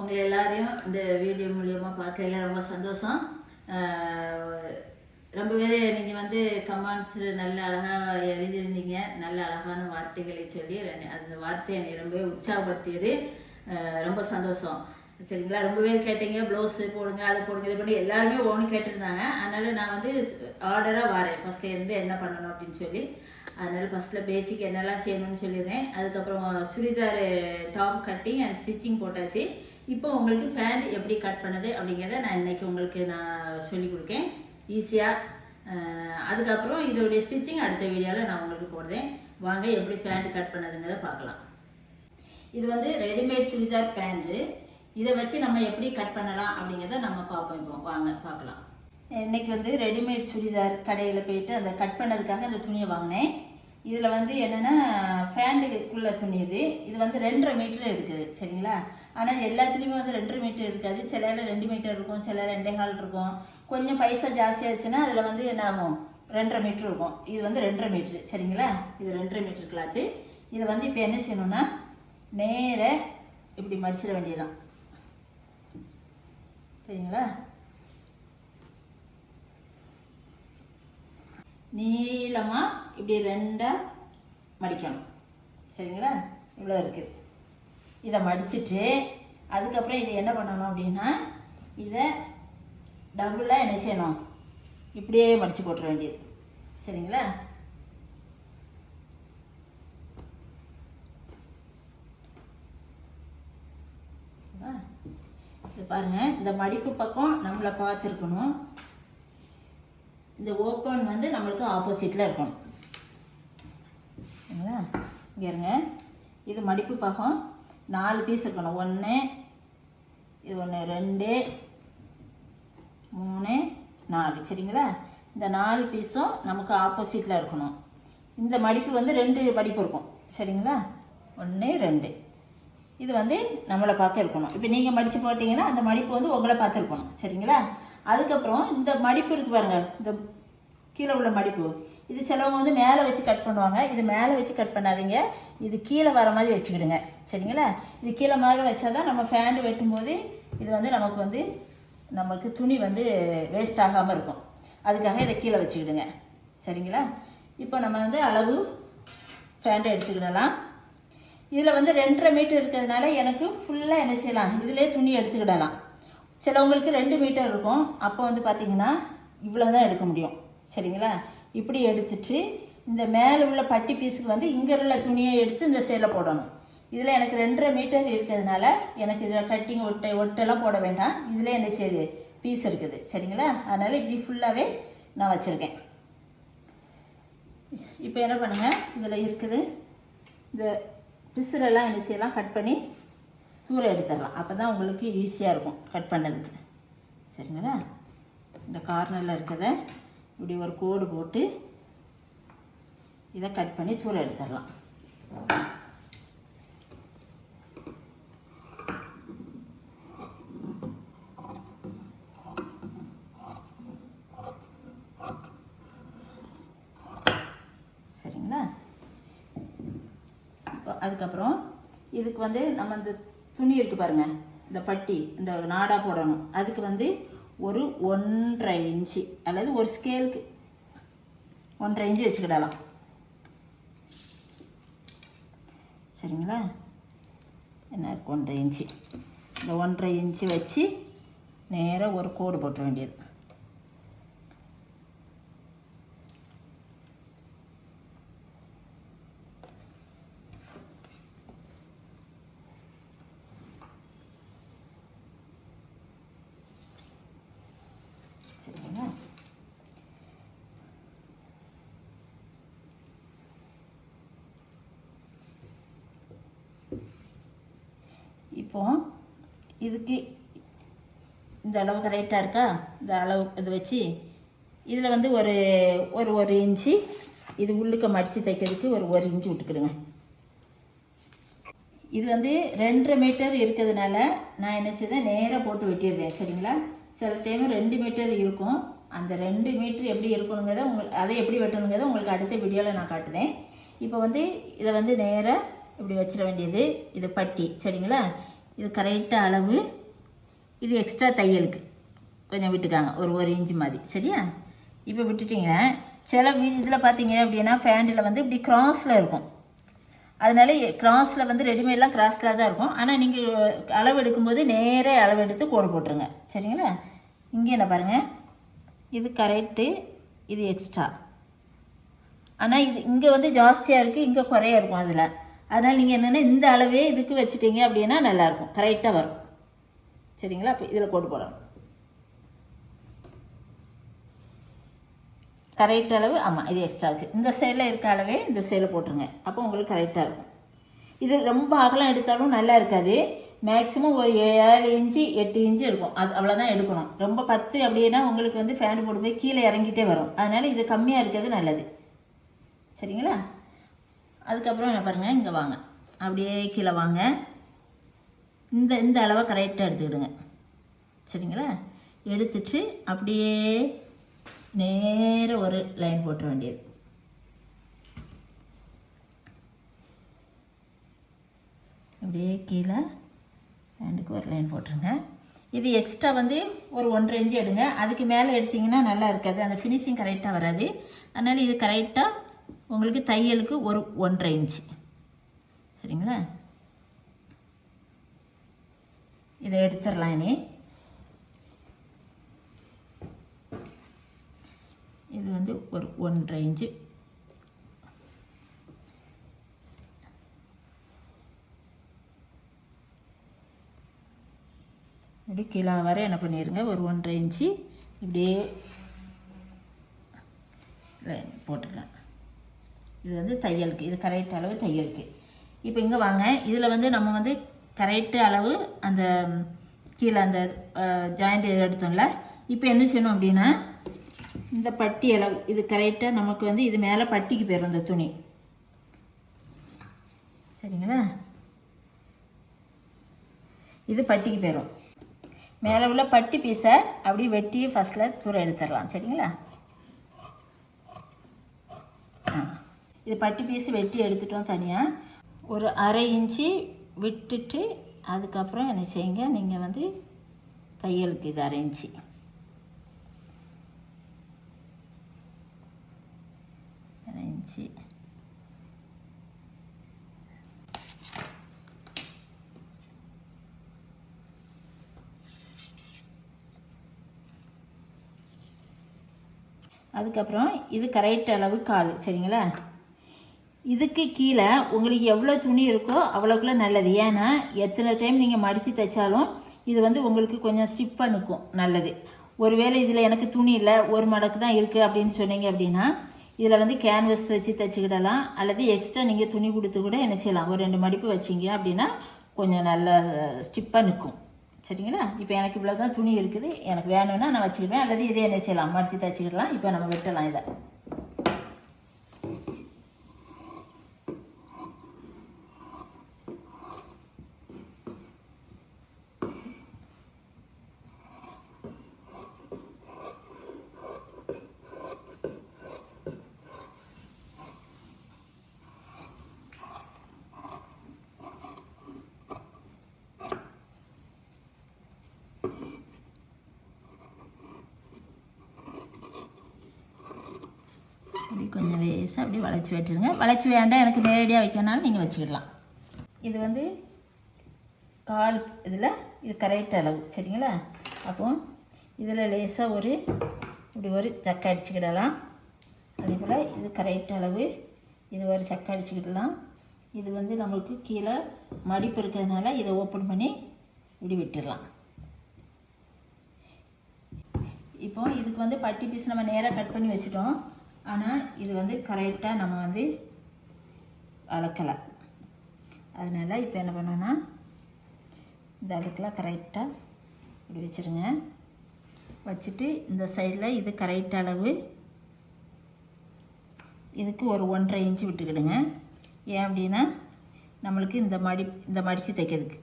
உங்களை எல்லாரையும் இந்த வீடியோ மூலியமாக பார்க்கல ரொம்ப சந்தோஷம். ரொம்ப பேர் நீங்கள் வந்து கமெண்ட்ஸ் நல்ல அழகாக எழுதியிருந்தீங்க. நல்ல அழகான வார்த்தைகளை சொல்லி அந்த வார்த்தை என்னை ரொம்பவே உற்சாகப்படுத்தியது. ரொம்ப சந்தோஷம். சரிங்களா? ரொம்ப பேர் கேட்டீங்க ப்ளவுஸு போடுங்க அதை போடுங்க இது பண்ணி எல்லாருமே ஒன்று கேட்டிருந்தாங்க. அதனால் நான் வந்து ஆர்டராக வரேன். ஃபஸ்ட்டில் இருந்து என்ன பண்ணணும் அப்படின்னு சொல்லி. அதனால் ஃபஸ்ட்டில் பேசிக் என்னெல்லாம் செய்யணும்னு சொல்லியிருந்தேன். அதுக்கப்புறம் churidar top cutting and stitching போட்டாச்சு. இப்போ உங்களுக்கு ஃபேண்ட் எப்படி கட் பண்ணுது அப்படிங்கிறத நான் இன்றைக்கி உங்களுக்கு நான் சொல்லிக் கொடுக்கேன். ஈஸியாக அதுக்கப்புறம் இதோடைய ஸ்டிச்சிங் அடுத்த வீடியோவில் நான் உங்களுக்கு போடுறேன். வாங்க எப்படி ஃபேண்ட் கட் பண்ணதுங்கிறத பார்க்கலாம். இது வந்து ரெடிமேட் சுடிதார் பேண்ட்டு இதை வச்சு நம்ம எப்படி கட் பண்ணலாம் அப்படிங்கிறத நம்ம பார்ப்போம் இப்போ. வாங்க பார்க்கலாம். இன்றைக்கி வந்து ரெடிமேட் சுடிதார் கடையில் போயிட்டு அந்த கட் பண்ணதுக்காக அந்த துணியை வாங்கினேன். இதில் வந்து என்னென்னா ஃபேண்டுக்குள்ளே துணி இது இது வந்து ரெண்டரை மீட்டர் இருக்குது சரிங்களா? ஆனால் எல்லாத்துலேயுமே வந்து ரெண்டரை மீட்டர் இருக்காது. சில இடம் ரெண்டு மீட்டர் இருக்கும் சில இடம் ரெண்டே கால் இருக்கும். கொஞ்சம் பைசா ஜாஸ்தியாச்சுன்னா அதில் வந்து என்ன ஆகும்? ரெண்டரை மீட்டர் இருக்கும். இது வந்து ரெண்டரை மீட்ரு சரிங்களா? இது ரெண்டரை மீட்டர் கிளாத்து இதை வந்து இப்போ என்ன செய்யணும்னா நேர இப்படி மடிச்சிட வேண்டியதான் சரிங்களா? நீளமாக இப்படி ரெண்டாக மடிக்கணும். சரிங்களா? இவ்வளோ இருக்குது இதை மடிச்சுட்டு அதுக்கப்புறம் இது என்ன பண்ணணும் அப்படின்னா இதை டபுளாக என்ன செய்யணும்? இப்படியே மடித்து போட்டுற வேண்டியது. சரிங்களா? இது பாருங்கள் இந்த மடிப்பு பக்கம் நம்மளை பார்த்துருக்கணும். இந்த ஓப்பன் வந்து நம்மளுக்கு ஆப்போசிட்டில் இருக்கணும். சரிங்களா? இங்கே இருங்க. இது மடிப்பு பாகம். நாலு பீஸ் இருக்கணும். ஒன்று இது ஒன்று ரெண்டு மூணு நாலு. சரிங்களா? இந்த நாலு பீஸும் நமக்கு ஆப்போசிட்டில் இருக்கணும். இந்த மடிப்பு வந்து ரெண்டு மடிப்பு இருக்கும். சரிங்களா? ஒன்று ரெண்டு. இது வந்து நம்மளை பார்க்க இருக்கணும். இப்போ நீங்கள் மடித்து போட்டிங்கன்னா அந்த மடிப்பு வந்து உங்களை பார்த்துருக்கணும் சரிங்களா? அதுக்கப்புறம் இந்த மடிப்பு இருக்கு பாருங்க இந்த கீழே உள்ள மடிப்பு. இது சிலவங்க வந்து மேலே வச்சு கட் பண்ணுவாங்க. இது மேலே வச்சு கட் பண்ணாதீங்க. இது கீழே வர மாதிரி வச்சுக்கிடுங்க. சரிங்களா? இது கீழே மாதிரி வச்சா தான் நம்ம ஃபேண்டு வெட்டும்போது இது வந்து நமக்கு வந்து நமக்கு துணி வந்து வேஸ்ட் ஆகாமல் இருக்கும். அதுக்காக இதை கீழே வச்சுக்கிடுங்க. சரிங்களா? இப்போ நம்ம வந்து அளவு ஃபேண்டை எடுத்துக்கிடலாம். இதில் வந்து ரெண்டரை மீட்டர் இருக்கிறதுனால எனக்கு ஃபுல்லாக என்ன செய்யலாம்? இதிலே துணி எடுத்துக்கிடலாம். சிலவங்களுக்கு ரெண்டு மீட்டர் இருக்கும். அப்போ வந்து பார்த்தீங்கன்னா இவ்வளோ தான் எடுக்க முடியும். சரிங்களா? இப்படி எடுத்துட்டு இந்த மேலே உள்ள பட்டி பீஸுக்கு வந்து இங்கே உள்ள துணியை எடுத்து இந்த சைடில் போடணும். இதில் எனக்கு ரெண்டரை மீட்டர் இருக்கிறதுனால எனக்கு இதில் கட்டிங் ஒட்டை ஒட்டெல்லாம் போட வேண்டாம். இதில் என்ன செய்யுது பீஸ் இருக்குது. சரிங்களா? அதனால் இப்படி ஃபுல்லாகவே நான் வச்சுருக்கேன். இப்போ என்ன பண்ணுங்கள் இதில் இருக்குது. இந்த பிசுரெல்லாம் என்ன செய்யலாம் கட் பண்ணி தூரம் எடுத்துடலாம். அப்போ தான் உங்களுக்கு ஈஸியாக இருக்கும் கட் பண்ணதுக்கு. சரிங்களா? இந்த கார்னரில் இருக்கிறத இப்படி ஒரு கோடு போட்டு இதை கட் பண்ணி தூரம் எடுத்துடலாம். சரிங்களா? அதுக்கப்புறம் இதுக்கு வந்து நம்ம இந்த துணி இருக்குது பாருங்கள் இந்த பட்டி இந்த நாடா போடணும். அதுக்கு வந்து ஒரு ஒன்றரை இன்ச்சு அல்லது ஒரு ஸ்கேலுக்கு ஒன்றரை இன்ச்சு வச்சுக்கிடலாம். சரிங்களா? என்ன இருக்கு? ஒன்றரை இன்ச்சு. இந்த ஒன்றரை இன்ச்சு வச்சு நேராக ஒரு கோடு போட்ட வேண்டியது சரிங்களா இப்போ இதுக்கு இந்த அளவு கரெக்டாக இருக்கா? இந்த அளவு இது வச்சு இதில் வந்து ஒரு ஒரு ஒரு இன்ச்சு இது உள்ளுக்க மடித்து தைக்கிறதுக்கு ஒரு ஒரு இன்ச்சு விட்டுக்கிடுங்க. இது வந்து ரெண்டரை மீட்டர் இருக்கிறதுனால நான் என்ன செய்தேன்? நேராக போட்டு வெட்டிடுறேன் சரிங்களா? சில டைம் ரெண்டு மீட்டர் இருக்கும். அந்த ரெண்டு மீட்டர் எப்படி இருக்கணுங்கிறத உங்களுக்கு அதை எப்படி வெட்டணுங்கிறத உங்களுக்கு அடுத்த வீடியோவில் நான் காட்டுதேன் இப்போ வந்து இதை வந்து நேராக இப்படி வச்சிட வேண்டியது. இது பட்டி சரிங்களா? இது கரெக்டாக அளவு. இது எக்ஸ்ட்ரா தையலுக்கு. கொஞ்சம் விட்டுக்காங்க. ஒரு ஒரு இன்ச்சு மாதிரி. சரியா? இப்போ விட்டுட்டிங்கன்னா சில இதில் பார்த்தீங்க அப்படின்னா ஃபேண்டில் வந்து இப்படி கிராஸில் இருக்கும். அதனால கிராஸில் வந்து ரெடிமேட்லாம் கிராஸில் தான் இருக்கும். ஆனால் நீங்கள் அளவு எடுக்கும்போது நேராக அளவு எடுத்து கோடு போட்டுருங்க. சரிங்களா? இங்கே என்ன பாருங்கள் இது கரெக்டு இது எக்ஸ்ட்ரா ஆனால் இது இங்கே வந்து ஜாஸ்தியாக இருக்குது இங்கே குறையா இருக்கும் அதில். அதனால் நீங்கள் என்னென்னா இந்த அளவே இதுக்கு வச்சுட்டீங்க அப்படின்னா நல்லாயிருக்கும். கரெக்டாக வரும். சரிங்களா? அப்போ இதில் கொண்டு போடலாம் கரெக்ட் அளவு ஆமாம் இது எக்ஸ்ட்ரா இருக்குது இந்த சைடில் இருக்க அளவே இந்த சைடில் போட்டுருங்க. அப்போ உங்களுக்கு கரெக்டாக இருக்கும். இது ரொம்ப அகலம் எடுத்தாலும் நல்லா இருக்காது. மேக்ஸிமம் ஒரு ஏழு இன்ச்சு எட்டு இன்ச்சு இருக்கும். அது அவ்வளோதான் எடுக்கணும். ரொம்ப பத்து அப்படின்னா உங்களுக்கு வந்து ஃபேன் போட்டு போய் கீழே இறங்கிட்டே வரும். அதனால் இது கம்மியாக இருக்கிறது நல்லது. சரிங்களா? அதுக்கப்புறம் என்ன பாருங்கள் இங்கே வாங்க. அப்படியே கீழே வாங்க. இந்த இந்த அளவை கரெக்டாக எடுத்துக்கிடுங்க. சரிங்களா? எடுத்துட்டு அப்படியே நேர ஒரு லைன் போட்டுற வேண்டியது. அப்படியே கீழே ரெண்டுக்கு ஒரு லைன் போட்டுருங்க. இது எக்ஸ்ட்ரா வந்து ஒரு ஒன்றரை இன்ச்சு எடுங்க. அதுக்கு மேலே எடுத்திங்கன்னா நல்லா இருக்காது. அந்த ஃபினிஷிங் கரெக்டாக வராது. அதனால் இது கரெக்டாக உங்களுக்கு தையலுக்கு ஒரு ஒன்றரை இன்ச்சு சரிங்களா? இதை எடுத்துடலாம் இனி. இது வந்து ஒரு ஒன்றரை இன்ச்சு இப்படி கீழே வர என்ன பண்ணிடுங்க ஒரு ஒன்றரை இன்ச்சு இப்படியே லைன் போட்டுக்கலாம் இது வந்து தையலுக்கு இது கரெக்ட் அளவு தையலுக்கு. இப்போ இங்கே வாங்க. இதில் வந்து நம்ம வந்து கரெக்டு அளவு அந்த கீழே அந்த ஜாயிண்ட் எடுத்தோம்ல. இப்போ என்ன செய்யணும் அப்படின்னா இந்த பட்டி அளவு இது கரெக்டாக நமக்கு வந்து இது மேலே பட்டிக்கு போயிடும் இந்த துணி. சரிங்களா? இது பட்டிக்கு போயிடும் மேலே உள்ள பட்டி பீஸை அப்படியே வெட்டி ஃபஸ்ட்டில் தூரம் எடுத்துடலாம். சரிங்களா? இது பட்டி பீஸ் வெட்டி எடுத்துட்டோம் தனியாக ஒரு அரை இன்ச்சு விட்டுட்டு அதுக்கப்புறம் என்ன செய்யுங்க நீங்கள் வந்து தையலுக்கு இது அரை இன்ச்சு. அரை இன்ச்சு. அதுக்கப்புறம் இது கரெக்ட் அளவு கால் சரிங்களா? இதுக்கு கீழே உங்களுக்கு எவ்வளோ துணி இருக்கோ அவ்வளோக்குள்ள நல்லது. ஏன்னா எத்தனை டைம் நீங்கள் மடித்து தைச்சாலும் இது வந்து உங்களுக்கு கொஞ்சம் ஸ்டிப்பாக நிற்கும் நல்லது. ஒருவேளை இதில் எனக்கு துணி இல்லை ஒரு மடக்கு தான் இருக்குது அப்படின்னு சொன்னீங்க அப்படின்னா இதில் வந்து கேன்வஸ் வச்சு தைச்சிக்கிடலாம். அல்லது எக்ஸ்ட்ரா நீங்கள் துணி கொடுத்து கூட என்ன செய்யலாம். ஒரு ரெண்டு மடிப்பு வச்சிங்க அப்படின்னா கொஞ்சம் நல்லா ஸ்டிப்பாக நிற்கும் சரிங்களா? இப்போ எனக்கு இவ்வளோ தான் துணி இருக்குது. எனக்கு வேணும்னா நான் வச்சுக்கிடுவேன். அல்லது இதே என்ன செய்யலாம்? மடித்து தைச்சிக்கிடலாம். இப்போ நம்ம வெட்டலாம் இதை. கொஞ்சம் லேசாக அப்படியே வளைச்சி வெட்டிடுங்க வளைச்சி வேண்டாம். எனக்கு நேரடியாக வைக்கனாலும் நீங்கள் வச்சுக்கிடலாம். இது வந்து கால் இதில் இது கரெக்ட் அளவு. சரிங்களா? அப்போ இதில் லேசாக ஒரு இப்படி ஒரு சக்கை அடிச்சுக்கிடலாம். அதே போல் இது கரெக்ட் அளவு இது ஒரு சக்கை அடிச்சுக்கிடலாம். இது வந்து நம்மளுக்கு கீழே மடிப்பு இருக்கிறதுனால இதை ஓப்பன் பண்ணி இப்படி விட்டுடலாம். இப்போ இதுக்கு வந்து பட்டி பீஸ் நம்ம நேராக கட் பண்ணி வச்சுட்டோம். ஆனால் இது வந்து கரெக்டாக நம்ம வந்து வளர்க்கலை அதனால் இப்போ என்ன பண்ணோன்னா இந்த அடுக்கில் கரெக்டாக இப்படி வச்சுருங்க. வச்சுட்டு இந்த சைடில் இது கரெக்ட் அளவு இதுக்கு ஒரு ஒன்றரை இன்ச்சு விட்டுக்கிடுங்க. ஏன் அப்படின்னா நம்மளுக்கு இந்த மடி இந்த மடித்து தைக்கிறதுக்கு.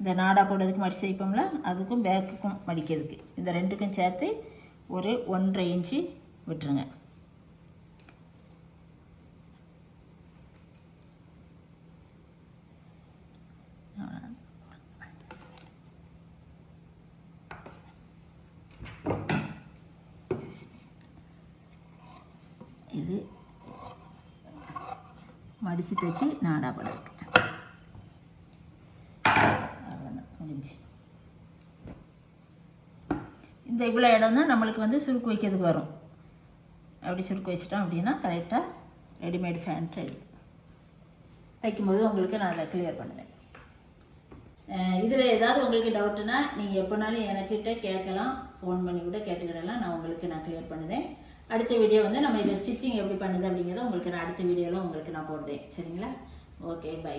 இந்த நாடா போடுறதுக்கு மடித்து தைப்போம்ல அதுக்கும் பேக்குக்கும் மடிக்கிறதுக்கு. இந்த ரெண்டுக்கும் சேர்த்து ஒரு ஒன்றரை இன்ச்சு விட்டுருங்க. இது மடித்து தைச்சி நாடாப்படம் இந்த இவ்வளோ இடம் தான் நம்மளுக்கு வந்து சுருக்கு வைக்கிறதுக்கு வரும். அப்படி சுருக்கு வச்சிட்டோம் அப்படின்னா கரெக்டாக ரெடிமேட் ஃபேன் ரெடி தைக்கும்போது உங்களுக்கு நான் அதை கிளியர் பண்ணுவேன் இதில் ஏதாவது உங்களுக்கு டவுட்டுனா நீங்கள் எப்போனாலும் எனக்கிட்ட கேட்கலாம். ஃபோன் பண்ணி கூட கேட்டுக்கிடலாம். நான் உங்களுக்கு நான் கிளியர் பண்ணுவேன் அடுத்த வீடியோ வந்து நம்ம இதை ஸ்டிச்சிங் எப்படி பண்ணுது அப்படிங்கிறத உங்களுக்கு நான் அடுத்த வீடியோவில் உங்களுக்கு நான் போடுறேன். சரிங்களா? Okay bye